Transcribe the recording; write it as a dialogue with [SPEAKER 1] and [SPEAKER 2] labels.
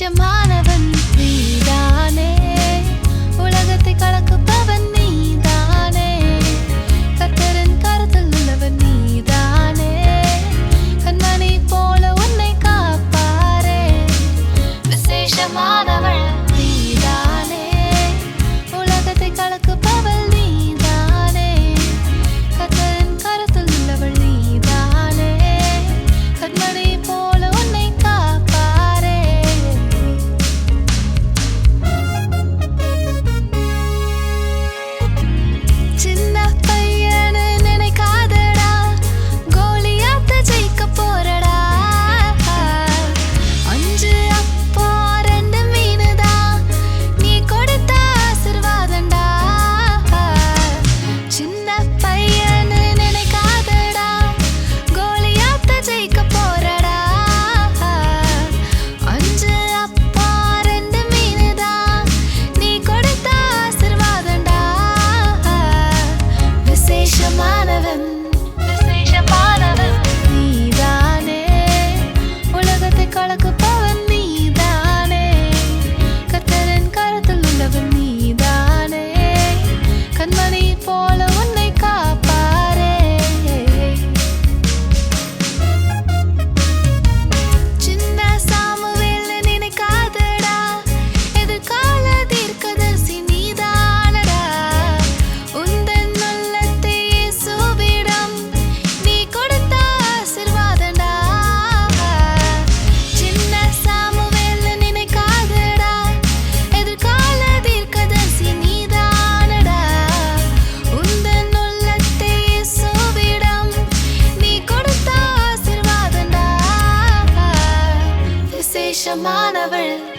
[SPEAKER 1] விசேஷமானவன் நீதானே. உலகத்தை கலக்குப்பவன் கொடுத்த ஆசீர்வாதம்டா விசேஷமானவள்